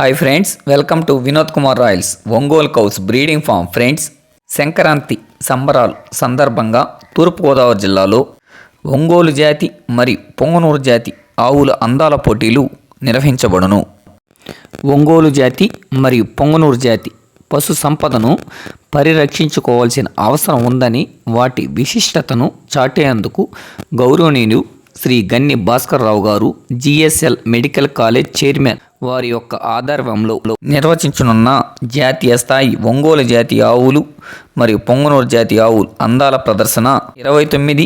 Hi friends welcome to Vinod Kumar royals Ongole cows breeding farm. Friends Sankranti సంబరాలు సందర్భంగా తూర్పుగోదావరి జిల్లాలో ఒంగోలు జాతి మరియు పొంగనూరు జాతి ఆవుల అందాల పోటీలు నిర్వహించబడును. ఒంగోలు జాతి మరియు పొంగనూరు జాతి పశు సంపదను పరిరక్షించుకోవాల్సిన అవసరం ఉందని వాటి విశిష్టతను చాటేందుకు గౌరవనీయులు శ్రీ గన్ని భాస్కర్ రావు గారు జిఎస్ఎల్ మెడికల్ కాలేజ్ చైర్మన్ వారి యొక్క ఆధారంలో నిర్వచించనున్న జాతీయ స్థాయి ఒంగోలు జాతి ఆవులు మరియు పొంగనూరు జాతి ఆవులు అందాల ప్రదర్శన ఇరవై తొమ్మిది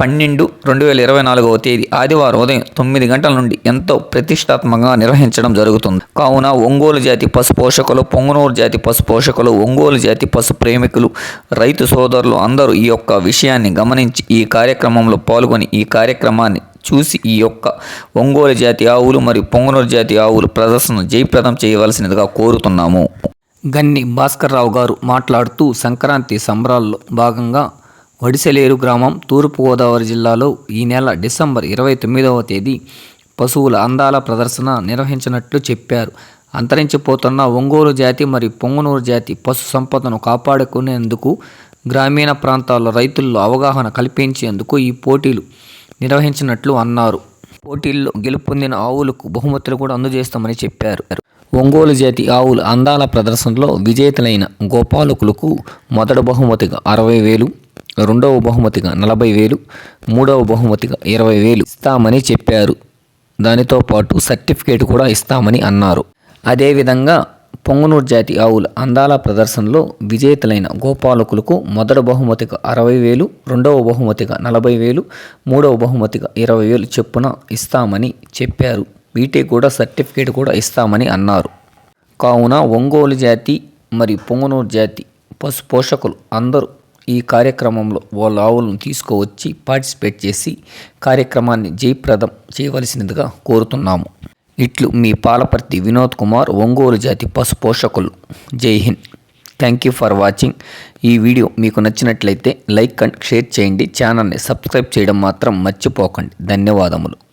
పన్నెండు రెండు వేల ఇరవై నాలుగవ తేదీ ఆదివారం ఉదయం తొమ్మిది గంటల నుండి ఎంతో ప్రతిష్టాత్మకంగా నిర్వహించడం జరుగుతుంది. కావున ఒంగోలు జాతి పశు పోషకులు పొంగనూరు జాతి పశు పోషకులు ఒంగోలు జాతి పశు ప్రేమికులు రైతు సోదరులు అందరూ ఈ యొక్క విషయాన్ని గమనించి ఈ కార్యక్రమంలో పాల్గొని ఈ కార్యక్రమాన్ని చూసి ఈ యొక్క ఒంగోలు జాతి ఆవులు మరియు పొంగనూరు జాతి ఆవులు ప్రదర్శన జయప్రదం చేయవలసినదిగా కోరుతున్నాము. గన్ని భాస్కర్రావు గారు మాట్లాడుతూ సంక్రాంతి సంబరాల్లో భాగంగా వడిసెలేరు గ్రామం తూర్పుగోదావరి జిల్లాలో ఈ నెల డిసెంబర్ ఇరవై తొమ్మిదవ తేదీ పశువుల అందాల ప్రదర్శన నిర్వహించినట్లు చెప్పారు. అంతరించిపోతున్న ఒంగోలు జాతి మరియు పొంగనూరు జాతి పశు సంపదను కాపాడుకునేందుకు గ్రామీణ ప్రాంతాల్లో రైతుల్లో అవగాహన కల్పించేందుకు ఈ పోటీలు నిర్వహించినట్లు అన్నారు. పోటీల్లో గెలుపొందిన ఆవులకు బహుమతులు కూడా అందజేస్తామని చెప్పారు. ఒంగోలు జాతి ఆవుల అందాల ప్రదర్శనలో విజేతలైన గోపాలకులకు మొదటి బహుమతిగా అరవై వేలు రెండవ బహుమతిగా నలభై వేలు మూడవ బహుమతిగా ఇరవై వేలు ఇస్తామని చెప్పారు. దానితో పాటు సర్టిఫికేట్ కూడా ఇస్తామని అన్నారు. అదేవిధంగా పొంగనూరు జాతి ఆవుల అందాల ప్రదర్శనలో విజేతలైన గోపాలకులకు మొదటి బహుమతిగా అరవై వేలు రెండవ బహుమతిగా నలభై వేలు మూడవ బహుమతిగా ఇరవై వేలు చొప్పున ఇస్తామని చెప్పారు. వీటికి కూడా సర్టిఫికేట్ కూడా ఇస్తామని అన్నారు. కావున ఒంగోలు జాతి మరియు పొంగనూరు జాతి పశు పోషకులు అందరూ ఈ కార్యక్రమంలో వాళ్ళ ఆవులను తీసుకువచ్చి పార్టిసిపేట్ చేసి కార్యక్రమాన్ని జయప్రదం చేయవలసినదిగా కోరుతున్నాము. ఇట్లు మీ పాలపర్తి వినోద్ కుమార్ ఒంగోలు జాతి పశు పోషకులు. Jai Hind. Thank you for watching ఈ వీడియో మీకు నచ్చినట్లయితే లైక్ అండ్ షేర్ చేయండి. ఛానల్ని సబ్స్క్రైబ్ చేయడం మాత్రం మర్చిపోకండి. ధన్యవాదములు.